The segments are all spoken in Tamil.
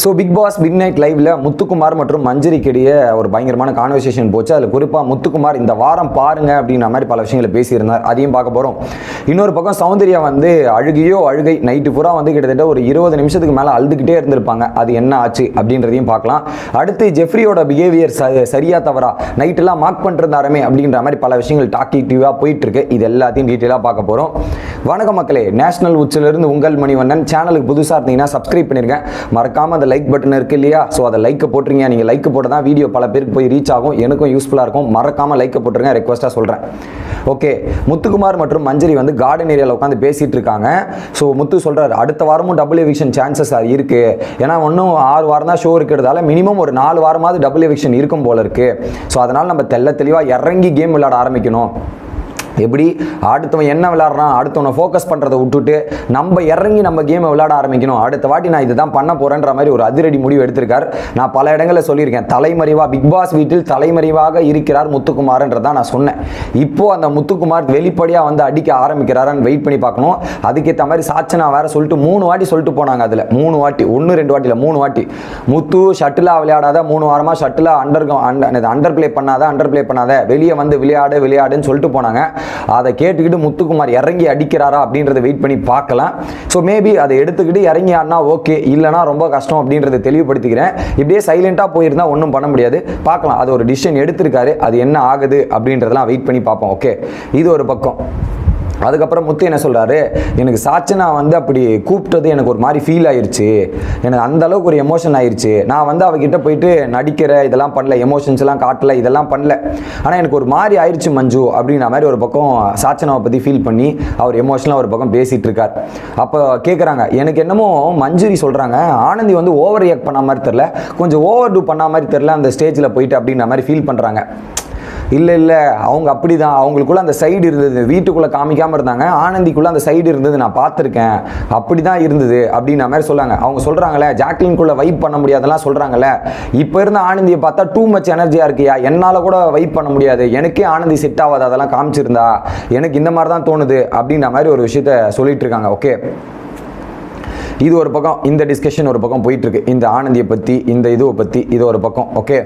So big boss big night லைவ்ல முத்துக்குமார் மற்றும் மஞ்சரிக்கு இடையே ஒரு பயங்கரமான கான்வர்சேஷன் போச்சு. அதில் குறிப்பாக முத்துக்குமார் இந்த வாரம் பாருங்க அப்படின்ற மாதிரி பல விஷயங்களை பேசியிருந்தார். அதையும் பார்க்க போகிறோம் இன்னொரு பக்கம் சௌந்தர்யா வந்து அழுகையோ அழுகை நைட்டு பூரா வந்து கிட்டத்தட்ட ஒரு இருபது நிமிஷத்துக்கு மேலே அழுதுகிட்டே இருந்திருப்பாங்க. அது என்ன ஆச்சு அப்படின்றதையும் பார்க்கலாம். அடுத்து ஜெஃப்ரியோட பிஹேவியர் சரியா தவறா? நைட்டெல்லாம் மார்க் பண்ணிருந்தாருமே அப்படின்ற மாதிரி பல விஷயங்கள் டாக்கிட்டிவாக போயிட்டு இருக்கு இது எல்லாத்தையும் டீட்டெயிலாக பார்க்க போகிறோம் வணக்க மக்களே. நேஷனல் உச்சிலிருந்து உங்கள் மணிவண்ணன். சேனலுக்கு புதுசாக இருந்தீங்கன்னா சப்ஸ்கிரைப் பண்ணியிருக்கேன் மறக்காமல் அந்த லைக் பட்டன் இருக்கு இல்லையா? ஸோ அதை லைக்கை போட்டுருங்க. நீங்கள் லைக் போட்டு தான் வீடியோ பல பேருக்கு போய் ரீச் ஆகும். எனக்கும் யூஸ்ஃபுல்லாக இருக்கும். மறக்காமல் லைக்கை போட்டுருங்க. ரெக்வஸ்ட்டாக சொல்கிறேன் ஓகே முத்துக்குமார் மற்றும் மஞ்சரி வந்து கார்டன் ஏரியாவில் உட்காந்து பேசிகிட்டு இருக்காங்க. ஸோ முத்து சொல்கிறார் அடுத்த வாரமும் டபுள் எவிக்ஷன் சான்சஸ் இருக்கு. ஏன்னா ஒன்றும் ஆறு வாரம் தான் ஷோ இருக்கிறதால மினிமம் ஒரு நாலு வாரமாவது டபுள் எவிக்ஷன் இருக்கும் போல இருக்கு. ஸோ அதனால் நம்ம தெள்ள தெளிவாக இறங்கி கேம் விளையாட ஆரம்பிக்கணும். எப்படி அடுத்தவன் என்ன விளாட்றான் அடுத்தவனை ஃபோக்கஸ் பண்ணுறதை விட்டுட்டு நம்ம இறங்கி நம்ம கேமை விளையாட ஆரம்பிக்கணும். அடுத்த வாட்டி நான் இதுதான் பண்ண போகிறேன்ற மாதிரி ஒரு அதிரடி முடிவு எடுத்திருக்கார். நான் பல இடங்களில் சொல்லியிருக்கேன். தலைமறைவாக பிக் பாஸ் வீட்டில் தலைமறைவாக இருக்கிறார் முத்துக்குமார்ன்றதான் நான் சொன்னேன். இப்போது அந்த முத்துக்குமார் வெளிப்படையாக வந்து அடிக்க ஆரம்பிக்கிறாரான்னு வெயிட் பண்ணி பார்க்கணும். அதுக்கேற்ற மாதிரி சாச்சனா வேற சொல்லிட்டு மூணு வாட்டி சொல்லிட்டு போனாங்க அதில். மூணு வாட்டி ஒன்று ரெண்டு வாட்டியில் மூணு வாட்டி. முத்து ஷட்டிலாக விளையாடாத மூணு வாரமாக ஷட்டிலாக அண்டர் அண்டர் பிளே பண்ணாத அண்டர் பிளே பண்ணாத வெளியே வந்து விளையாடு விளையாடுன்னு சொல்லிட்டு போனாங்க. அதை கேட்டுக்கிட்டு முத்துக்குமார் இறங்கி அடிக்கிறாரா அப்படின்றத வெயிட் பண்ணி பார்க்கலாம். ஸோ மேபி அதை எடுத்துக்கிட்டு இறங்கி ஆடினா ஓகே இல்லைனா ரொம்ப கஷ்டம் அப்படின்றத தெளிவுபடுத்திக்கிறேன். இப்படியே சைலண்ட்டாக போயிருந்தா ஒன்றும் பண்ண முடியாது. பார்க்கலாம் அது ஒரு டிசிஷன் எடுத்திருக்காரு அது என்ன ஆகுது அப்படின்றதெல்லாம் வெயிட் பண்ணி பார்ப்போம் ஓகே இது ஒரு பக்கம். அதுக்கப்புறம் முத்து என்ன சொல்கிறாரு எனக்கு சாச்சனா வந்து அப்படி கூப்பிட்டது எனக்கு ஒரு மாதிரி ஃபீல் ஆயிடுச்சு எனக்கு அந்த அளவுக்கு ஒரு எமோஷன் ஆயிடுச்சு நான் வந்து அவகிட்ட போயிட்டு நடிக்கிற இதெல்லாம் பண்ணல எமோஷன்ஸ்லாம் காட்டல இதெல்லாம் பண்ணல. ஆனால் எனக்கு ஒரு மாதிரி ஆயிடுச்சு மஞ்சு அப்படின்ற மாதிரி ஒரு பக்கம் சாச்சனாவை பற்றி ஃபீல் பண்ணி அவர் எமோஷனலாக ஒரு பக்கம் பேசிகிட்டு இருக்கார். அப்போ கேட்குறாங்க எனக்கு என்னமோ மஞ்சுரி சொல்கிறாங்க ஆனந்தி வந்து ஓவர் ரியாக்ட் பண்ண மாதிரி தெரில கொஞ்சம் ஓவர் டூ பண்ண மாதிரி தெரில அந்த ஸ்டேஜில் போயிட்டு அப்படின்ற மாதிரி ஃபீல் பண்ணுறாங்க இல்லை இல்லை. அவங்க அப்படி தான் அவங்களுக்குள்ள அந்த சைடு இருந்தது. வீட்டுக்குள்ளே காமிக்காமல் இருந்தாங்க. ஆனந்திக்குள்ளே அந்த சைடு இருந்தது. நான் பார்த்துருக்கேன். அப்படி தான் இருந்தது அப்படின்ற மாதிரி சொல்லாங்க அவங்க சொல்கிறாங்களே ஜாக்லின்குள்ளே வைப் பண்ண முடியாதெல்லாம் சொல்கிறாங்களே இப்போ இருந்த ஆனந்தியை பார்த்தா டூ மச் எனர்ஜியாக இருக்கியா? என்னால் கூட வைப் பண்ண முடியாது. எனக்கே ஆனந்தி செட் ஆகாது அதெல்லாம் காமிச்சிருந்தா. எனக்கு இந்த மாதிரி தான் தோணுது அப்படின்ற மாதிரி ஒரு விஷயத்த சொல்லிட்டு இருக்காங்க. ஓகே இது ஒரு பக்கம். இந்த டிஸ்கஷன் ஒரு பக்கம் போயிட்டு இருக்கு. இந்த ஆனந்தியை பற்றி இந்த இதுவை பற்றி இது ஒரு பக்கம். ஓகே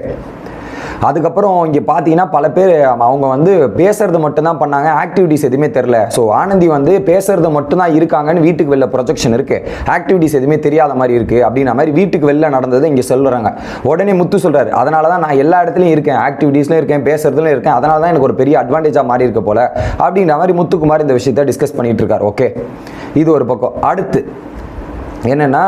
அதுக்கப்புறம் இங்கே பார்த்தீங்கன்னா பல பேர் அவங்க வந்து பேசுறது மட்டும்தான் பண்ணாங்க ஆக்டிவிட்டிஸ் எதுவுமே தெரில ஸோ ஆனந்தி வந்து பேசுறது மட்டும்தான் இருக்காங்கன்னு வீட்டுக்கு வெளில ப்ரொஜெக்ஷன் இருக்கு. ஆக்டிவிட்டிஸ் எதுவுமே தெரியாத மாதிரி இருக்கு அப்படின்ற மாதிரி வீட்டுக்கு வெளில நடந்ததை இங்கே சொல்லுறாங்க உடனே முத்து சொல்றாரு அதனால தான் நான் எல்லா இடத்துலையும் இருக்கேன் ஆக்டிவிட்டீஸ்லையும் இருக்கேன் பேசுறதுலையும் இருக்கேன் அதனால தான் எனக்கு ஒரு பெரிய அட்வான்டேஜாக மாறி இருக்க போல. அப்படின்ற மாதிரி முத்துக்குமார் இந்த விஷயத்தை டிஸ்கஸ் பண்ணிட்டு இருக்காரு. ஓகே இது ஒரு பக்கம். அடுத்து என்னென்னா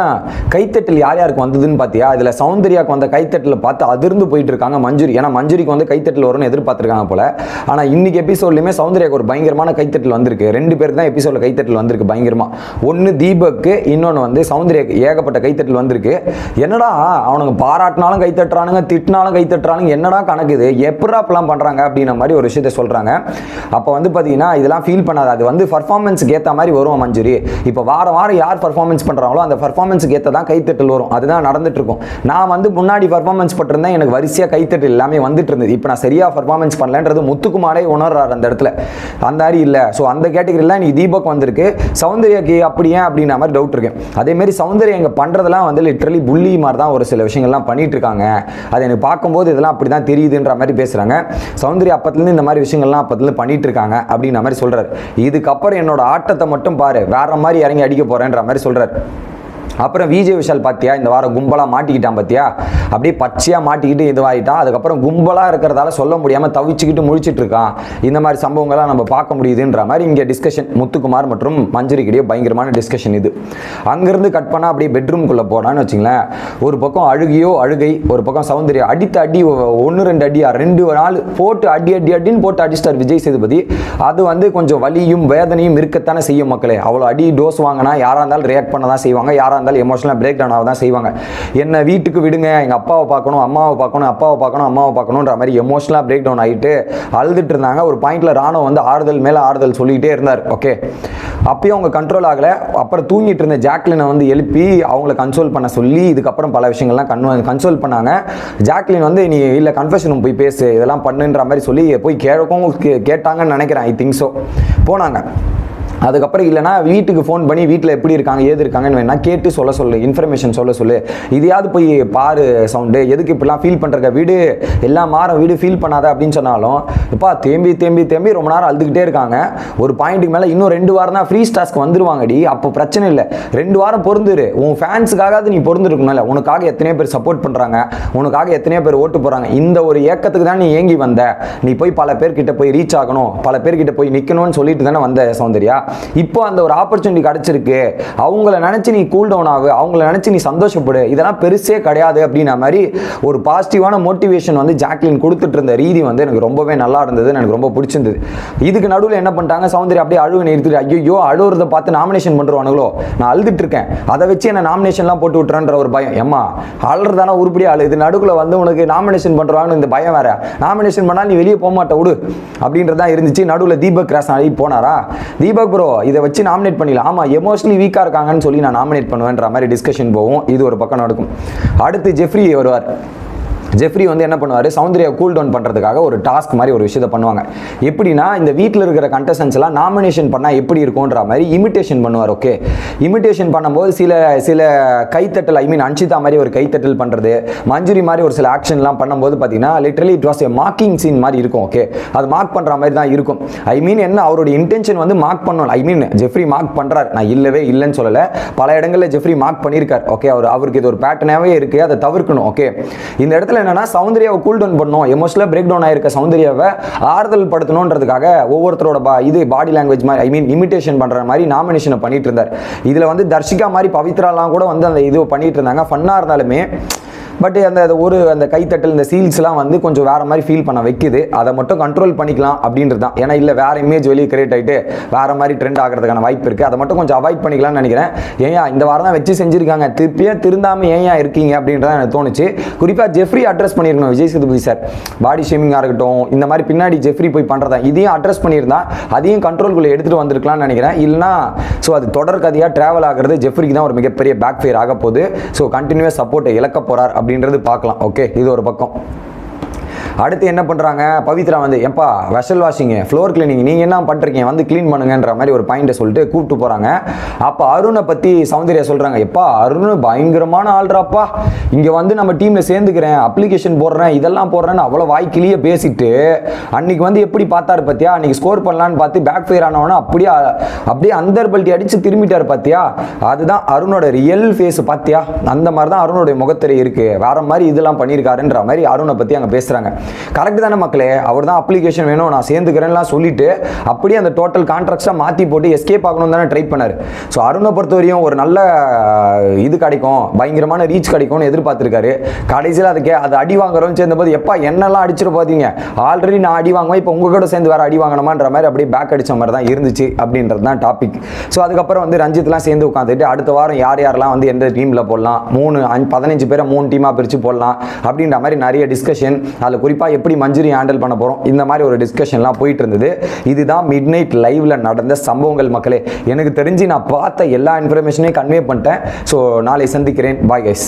கைத்தட்டல் யார் யாருக்கு வந்ததுன்னு பார்த்தியா இதில் சௌந்தர்யாவுக்கு வந்த கைத்தட்டில் பார்த்து அதிர்ந்து போயிட்டு இருக்காங்க மஞ்சுரி. ஏன்னா மஞ்சுரிக்கு வந்து கைத்தட்டல் வரும்னு எதிர்பார்த்துருக்காங்க போல. ஆனால் இன்னைக்கு எபிசோட்லையுமே சௌந்தர்யாவுக்கு ஒரு பயங்கரமான கைத்தட்டல் வந்திருக்கு. ரெண்டு பேருக்கு தான் எபிசோடில் கைத்தட்டல் வந்திருக்கு பயங்கரமாக ஒன்று தீபக்கு இன்னொன்று வந்து சௌந்தர்யாக்கு ஏகப்பட்ட கைத்தட்டல் வந்திருக்கு. என்னடா அவனுங்க பாராட்டினாலும் கைத்தட்டுறானுங்க திட்டினாலும் கைத்தட்டுறானுங்க என்னடா கணக்குது எப்படா இப்பெல்லாம் பண்ணுறாங்க அப்படின்ற மாதிரி ஒரு விஷயத்த சொல்கிறாங்க அப்போ வந்து பார்த்தீங்கன்னா இதெல்லாம் ஃபீல் பண்ணாது. அது வந்து பர்ஃபார்மன்ஸுக்கு ஏற்ற மாதிரி வருவோம் மஞ்சுரி? இப்போ வாரம் வாரம் யார் பர்ஃபார்மன்ஸ் பண்ணுறாங்களோ அந்த பர்ஃபார்மன்ஸுக்கு ஏற்ற தான் கைத்தட்டல் வரும். அதுதான் நடந்துட்டு இருக்கும் நான் வந்து முன்னாடி பர்ஃபார்மன்ஸ் பட்டிருந்தேன் எனக்கு வரிசையாக கைத்தட்டல் எல்லாமே வந்துட்டு இருந்தது இப்போ நான் சரியாக பர்ஃபார்மன்ஸ் பண்ணலன்றது முத்துக்குமாரே உணர்றாரு அந்த இடத்துல. அந்த மாதிரி இல்லை. ஸோ அந்த கேட்டகரியில் நீ தீபக் வந்திருக்கு. சௌந்தர்யாக்கு அப்படி ஏன் அப்படின்ற மாதிரி டவுட் இருக்கு. அதேமாரி சௌந்தர்யா இங்கே பண்ணுறதெல்லாம் வந்து லிட்ரலி புள்ளி மாதிரி தான் ஒரு சில விஷயங்கள்லாம் பண்ணிட்டு இருக்காங்க அது எனக்கு பார்க்கும்போது இதெல்லாம் அப்படி தான் தெரியுதுன்ற மாதிரி பேசுகிறாங்க சௌந்தர்யா அப்பத்துலேருந்து இந்த மாதிரி விஷயங்கள்லாம் அப்பத்துலேருந்து பண்ணிட்டு இருக்காங்க அப்படின்ற மாதிரி சொல்கிறார் இதுக்கப்புறம் என்னோட ஆட்டத்தை மட்டும் பாரு. வேற மாதிரி இறங்கி அடிக்க போகிறேன்ற மாதிரி சொல்கிறார் அப்புறம் விஜய் விஷால் பார்த்தியா இந்த வாரம் கும்பலாக மாட்டிக்கிட்டான் பார்த்தியா அப்படியே பச்சையாக மாட்டிக்கிட்டு இதுவாகிட்டான் அதுக்கப்புறம் கும்பலாக இருக்கிறதால சொல்ல முடியாமல் தவிச்சுக்கிட்டு முழிச்சிட்டு இருக்கான் இந்த மாதிரி சம்பவங்கள்லாம் நம்ம பார்க்க முடியுதுன்ற மாதிரி இங்கே டிஸ்கஷன் முத்துக்குமார் மற்றும் மஞ்சரிக்கிடையே பயங்கரமான டிஸ்கஷன் இது. அங்கேருந்து கட் பண்ணால் அப்படியே பெட்ரூம்குள்ளே போனான்னு வச்சுங்களேன். ஒரு பக்கம் அழுகியோ அழுகை ஒரு பக்கம் சௌந்தர்யா அடித்த அடி ஒன்று ரெண்டு அடியா ரெண்டு நாள் போட்டு அடி அடி அடின்னு போட்டு அடிச்சிட்டார் விஜய் சேதுபதி. அது வந்து கொஞ்சம் வலியும் வேதனையும் இருக்கத்தானே செய்யும் மக்களே. அவ்வளோ அடி டோஸ் வாங்கினா யாராக இருந்தாலும் ரியாக்ட் பண்ண தான் செய்வாங்க யாராக இருந்தாலும் எமோஷனலாக பிரேக் டவுன் ஆக தான் செய்வாங்க. என்ன வீட்டுக்கு விடுங்க எங்கள் அப்பாவை பார்க்கணும் அம்மாவை பார்க்கணும் அப்பாவை பார்க்கணும் அம்மாவை பார்க்கணுன்ற மாதிரி எமோஷனலாக பிரேக் டவுன் ஆகிட்டு அழுதுட்டு இருந்தாங்க. ஒரு பாயிண்டில் ராணுவம் வந்து ஆறுதல் மேலே ஆறுதல் சொல்லிகிட்டே இருந்தார். ஓகே அப்பயும் அவங்க கண்ட்ரோல் ஆகலை. அப்புறம் தூங்கிட்டு இருந்த ஜாக்லினை வந்து எழுப்பி அவங்கள கன்சோல் பண்ண சொல்லி இதுக்கப்புறம் பல விஷயங்கள்லாம் கன் கன்சோல் பண்ணாங்க. ஜாக்லின் வந்து நீ இல்லை கன்ஃபெஷன் போய் பேசு இதெல்லாம் பண்ணுன்ற மாதிரி சொல்லி போய் கேட்கவும் கே- கேட்டாங்கன்னு நினைக்கிறேன் ஐ திங்க் ஸோ போனாங்க. அதுக்கப்புறம் இல்லைனா வீட்டுக்கு ஃபோன் பண்ணி வீட்டில் எப்படி இருக்காங்க ஏது இருக்காங்கன்னு வேணா கேட்டு சொல்ல சொல்லு இன்ஃபர்மேஷன் சொல்ல சொல்லு. இதையாவது போய் பாரு சவுண்டு எதுக்கு இப்படிலாம் ஃபீல் பண்ணுறக்க வீடு எல்லாம் மாறும். வீடு ஃபீல் பண்ணாத அப்படின்னு சொன்னாலும் இப்போ தேம்பி தேம்பி தேம்பி ரொம்ப நேரம் அழுதுகிட்டே இருக்காங்க. ஒரு பாயிண்ட்டுக்கு மேலே இன்னும் ரெண்டு வாரம் தான் ஃப்ரீ ஸ்டாஸ்க்கு வந்துருவாங்கடி. அப்போ பிரச்சனை இல்லை. ரெண்டு வாரம் பொருந்துரு உன் ஃபேன்ஸுக்காக நீ பொருந்துருக்கணும்ல உனக்காக எத்தனையோ பேர் சப்போர்ட் பண்ணுறாங்க உனக்காக எத்தனையோ பேர் ஓட்டு போகிறாங்க இந்த ஒரு ஏக்கத்துக்கு தான் நீ ஏங்கி வந்த. நீ போய் பல பேர்கிட்ட போய் ரீச் ஆகணும். பல பேர்கிட்ட போய் நிற்கணும்னு சொல்லிட்டு தானே வந்த சௌந்தர்யா? இப்போ அந்த ஒரு ஆப்பர்ச்சுனிட்டி கிடச்சிருக்கு. அவங்கள நினச்சி நீ கூல் டவுன் ஆகு. அவங்கள நினச்சி நீ சந்தோஷப்படு. இதெல்லாம் பெருசே கிடையாது அப்படின்ன மாதிரி ஒரு பாசிட்டிவான மோட்டிவேஷன் வந்து ஜாக்லின் கொடுத்துட்டு இருந்த ரீதி வந்து எனக்கு ரொம்பவே நல்லா இருந்தது. எனக்கு ரொம்ப பிடிச்சிருந்தது. இதுக்கு நடுவில் என்ன பண்ணிட்டாங்க? சௌந்தரி அப்படியே அழுவு நிறுத்திட்டு ஐயோ அழுவுறத பார்த்து நாமினேஷன் பண்ணுறானுங்களோ நான் அழுதுட்டு இருக்கேன் அதை வச்சு என்ன நாமினேஷன்லாம் போட்டு விட்டுறேன்ற ஒரு பயம். ஏம்மா அழுறதானா உருப்படியா அழு? இது நடுக்குள்ள வந்து உனக்கு நாமினேஷன் பண்ணுறாங்கன்னு இந்த பயம் வேற. நாமினேஷன் பண்ணால் நீ வெளியே போக மாட்ட விடு. அப்படின்றதான் இருந்துச்சு. நடுவில் தீபக் கிராஸ் அழகி போனாரா? தீபக் ப்ரோ இதை வச்சு நாமினேட் பண்ணிடலாம். ஆமாம் எமோஷனலி வீக்காக இருக்காங்கன்னு சொல்லி நான் நாமினேட் பண்ணுவேன்ற மாதிரி டிஸ்கஷன் போவோம். இது ஒரு பக்கம் நடக்கும். அடுத்து ஜெஃப்ரி வருவார். ஜெஃப்ரி வந்து என்ன பண்ணுவார்? சௌந்தர்யா கூல் டவுன் பண்ணுறதுக்காக ஒரு டாஸ்க் மாதிரி ஒரு விஷயத்தை பண்ணுவாங்க. எப்படின்னா இந்த வீட்டில் இருக்கிற contestants எல்லாம் நாமினேஷன் பண்ணால் எப்படி இருக்கும்ன்ற மாதிரி இமிட்டேஷன் பண்ணுவார் ஓகே இமிட்டேஷன் பண்ணும்போது சில சில கைத்தட்டல் ஐ மீன் அன்ஷிதா மாதிரி ஒரு கைத்தட்டல் பண்ணுறது மஞ்சுரி மாதிரி ஒரு சில ஆக்ஷன்லாம் பண்ணும்போது பார்த்தீங்கன்னா literally it was a marking scene மாதிரி இருக்கும் ஓகே அது மார்க் பண்ணுற மாதிரி தான் இருக்கும். ஐ மீன் என்ன அவருடைய இன்டென்ஷன் வந்து மார்க் பண்ணணும். ஐ மீன் ஜெஃப்ரி மார்க் பண்ணுறாரு நான் இல்லவே இல்லைன்னு சொல்லலை. பல இடங்களில் ஜெஃப்ரி மார்க் பண்ணியிருக்கார் ஓகே அவர் அவருக்கு இது ஒரு பேட்டர்னாகவே இருக்குது அதை தவிர்க்கணும் ஓகே இந்த இடத்துல என்னன்னா சௌந்தர்யாவை கூல் டவுன் பண்ணும் எமோஷனலாக பிரேக் டவுன் ஆயிருக்க சௌந்தர்யாவை ஆறுதல் படுத்தணுன்றதுக்காக ஒவ்வொருத்தரோட பா இது பாடி லாங்குவேஜ் மாதிரி ஐ மீன் இமிட்டேஷன் பண்ணுற மாதிரி நாமினேஷனை பண்ணிட்டு இருந்தார். இதில் வந்து தர்ஷிகா மாதிரி பவித்ராலாம் கூட வந்து அந்த இது பண்ணிட்டு இருந்தாங்க. ஃபன்னாக இருந்தாலுமே பட் அந்த ஒரு அந்த கைத்தட்டல் இந்த சீல்ஸ்லாம் வந்து கொஞ்சம் வேற மாதிரி ஃபீல் பண்ண வைக்குது. அதை மட்டும் கண்ட்ரோல் பண்ணிக்கலாம் அப்படின்றது தான். ஏன்னா இல்லை வேற இமேஜ் வெளியே கிரியேட் ஆகிட்டு வேற மாதிரி ட்ரெண்ட் ஆகிறதுக்கான வாய்ப்பு இருக்குது அதை மட்டும் கொஞ்சம் அவாய்ட் பண்ணிக்கலாம்னு நினைக்கிறேன். ஏன் இந்த வாரம் தான் வச்சு செஞ்சிருக்காங்க. திருப்பியே திருந்தாமல் ஏன் இருக்கீங்க அப்படின்றத எனக்கு தோணுச்சு. குறிப்பாக ஜெஃப்ரி அட்ரஸ் பண்ணியிருக்கணும் விஜய் சேதுபதி சார் பாடி ஷேமிங்காக இருக்கட்டும் இந்த மாதிரி பின்னாடி ஜெஃப்ரி போய் பண்ணுறதா இதையும் அட்ரஸ் பண்ணியிருந்தா அதையும் கண்ட்ரோல்குள்ளே எடுத்துகிட்டு வந்திருக்கலாம்னு நினைக்கிறேன். இல்லைனா ஸோ அது தொடர் கதையாக ட்ராவல் ஆகிறது ஜெஃப்ரிக்கு தான் ஒரு மிகப்பெரிய பேக் ஃபேர் ஆக போகுது ஸோ கண்டினியூஸ் சப்போர்ட்டை இழக்க போகிறார் அப்படின்றது பார்க்கலாம். ஓகே இது ஒரு பக்கம். அடுத்து என்ன பண்ணுறாங்க பவித்ரா வந்து எப்பா வெஷல் வாஷிங் ஃப்ளோர் கிளீனிங் நீங்கள் என்ன பண்ணுறீங்க வந்து க்ளீன் பண்ணுங்கன்ற மாதிரி ஒரு பாயிண்ட்டை சொல்லிட்டு கூப்பிட்டு போகிறாங்க அப்போ அருணை பற்றி சௌந்தர்யா சொல்கிறாங்க எப்பா அருண் பயங்கரமான ஆள்றாப்பா இங்கே வந்து நம்ம டீமில் சேர்ந்துக்கிறேன் அப்ளிகேஷன் போடுறேன் இதெல்லாம் போடுறேன்னு அவ்வளோ வாய்க்கிலேயே பேசிட்டு அன்னைக்கு வந்து எப்படி பார்த்தாரு பார்த்தியா அன்னைக்கு ஸ்கோர் பண்ணலான்னு பார்த்து பேக் ஃபயர் ஆனவனா அப்படியே அப்படியே அந்தர் பல்ட்டி அடித்து திரும்பிட்டார் பார்த்தியா அதுதான் அருணோட ரியல் ஃபேஸ் பார்த்தியா அந்த மாதிரி தான் அருணோடைய முகத்திரை இருக்குது வேற மாதிரி இதெல்லாம் பண்ணியிருக்காருன்ற மாதிரி அருணை பற்றி அங்கே பேசுகிறாங்க கரெக்ட் தானே மக்களே? அவர் தான் அப்ளிகேஷன் வேணும். நான் சேர்ந்துக்கிறேன்லாம் சொல்லிட்டு அப்படியே அந்த டோட்டல் கான்ட்ராக்ட்ஸாக மாற்றி போட்டு எஸ்கேப் ஆகணும் தானே ட்ரை பண்ணார். ஸோ அருணை பொறுத்தவரையும் ஒரு நல்ல இது கிடைக்கும். பயங்கரமான ரீச் கிடைக்கும்னு எதிர்பார்த்துருக்காரு. கடைசியில் அதுக்கு அது அடி வாங்குறோம்னு சேர்ந்தபோது எப்பா என்னெல்லாம் அடிச்சிட பார்த்தீங்க ஆல்ரெடி நான் அடி வாங்குவேன். இப்போ உங்கள் கூட சேர்ந்து வேறு அடி வாங்கணுமான்ற மாதிரி அப்படியே பேக் அடிச்ச மாதிரி தான் இருந்துச்சு அப்படின்றது தான் டாபிக் ஸோ அதுக்கப்புறம் வந்து ரஞ்சித்லாம் சேர்ந்து உட்காந்துட்டு அடுத்த வாரம் யார் யாரெல்லாம் வந்து எந்த டீமில் போடலாம்? மூணு அஞ்சு பதினஞ்சு பேரை மூணு டீமாக பிரித்து போடலாம் அப்படின்ற மாதிரி நிறைய டிஸ்கஷன் அதில் குறிப்பாக எப்படி மஞ்சுரி ஹேண்டில் பண்ண போகிறோம் இந்த மாதிரி ஒரு டிஸ்கஷன்லாம் போயிட்டு இருந்தது இதுதான் மிட் நைட் லைவ்ல நடந்த சம்பவங்கள் மக்களே. எனக்கு தெரிஞ்சு நான் பார்த்த எல்லா இன்ஃபர்மேஷனையும் கன்வே பண்ணிட்டேன். ஸோ நாளை சந்திக்கிறேன். Bye guys